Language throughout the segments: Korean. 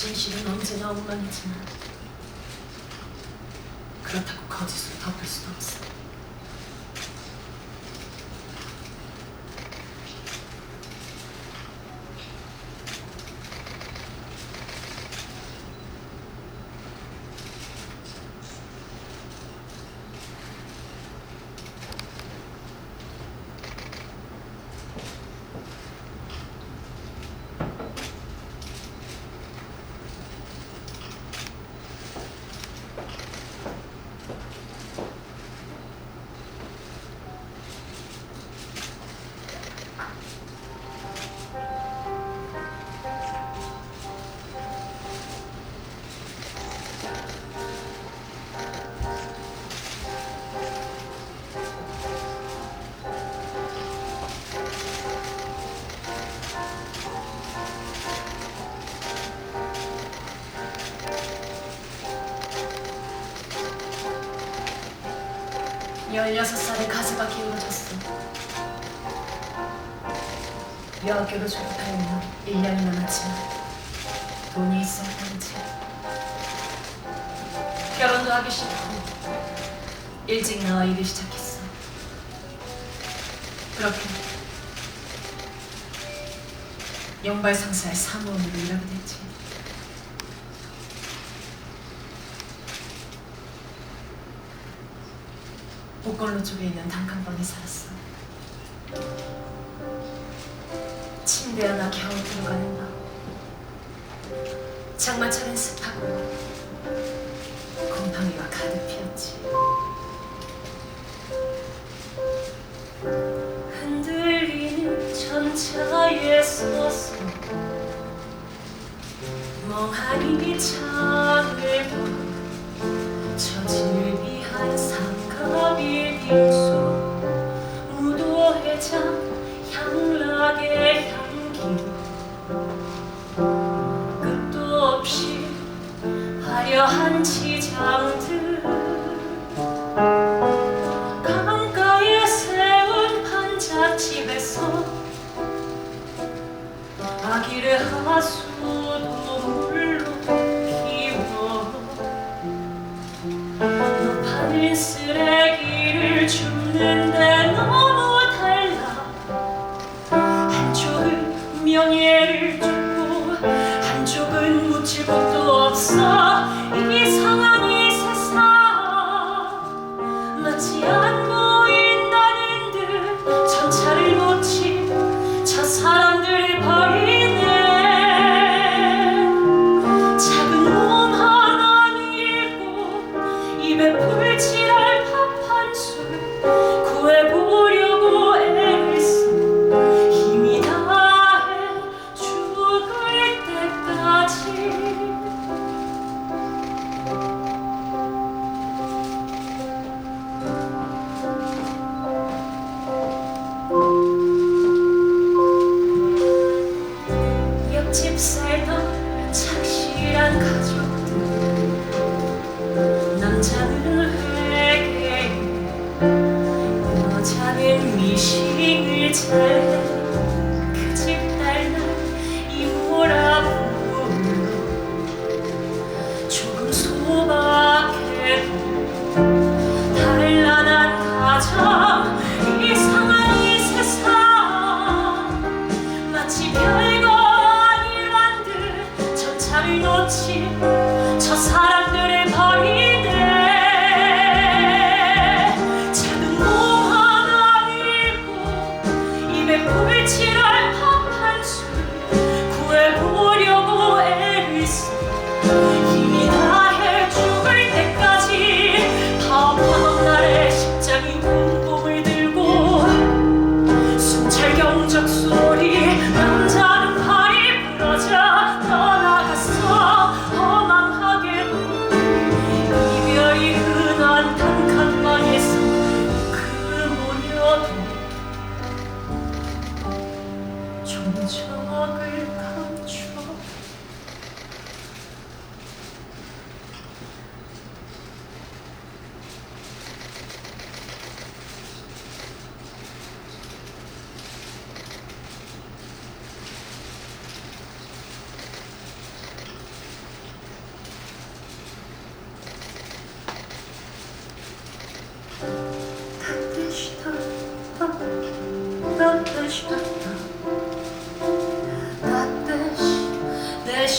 진실은 언제나 엉망이지만 그렇다고 거짓으로 덮을 수도 없어. 열여섯 살에 가즈가 기울어졌어. 여학교를 졸업하려면 1년이 남았지만 돈이 있어야 하는지 결혼도 하기 싫고 일찍 나와 일을 시작했어. 그렇게 영발 상사의 사무원으로 일하게 됐지. 복걸로 쪽에 있는 단칸방에 살았어. 침대 하나 겨우 들어가는 방. 장마철엔 습하고 곰팡이가 가득 피었지. 흔들리는 전차에 서서 멍하니 창을 봐 상가 무도회장 향락의 향기. 끝도 없이 화려한 지장들. 강가에 세운 반잣집에서 아기를 하수 명예를 주고 한쪽은 묻힐 것도 없어 이상한 이 세상. 마치 안 보인다는 듯 전차를 놓친 저 사람들을 버리네. 작은 몸 하나 밀고 입에 불칠할 밥한 술 옆집 살던 착실한 가족들 남자는 회계 여자는 미싱을 잘그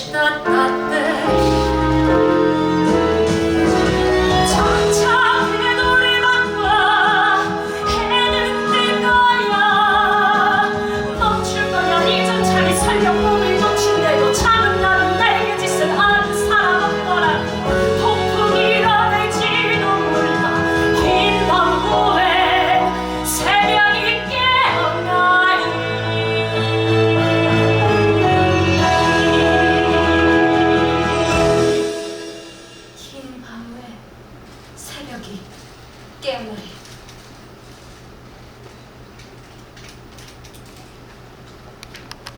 not, not.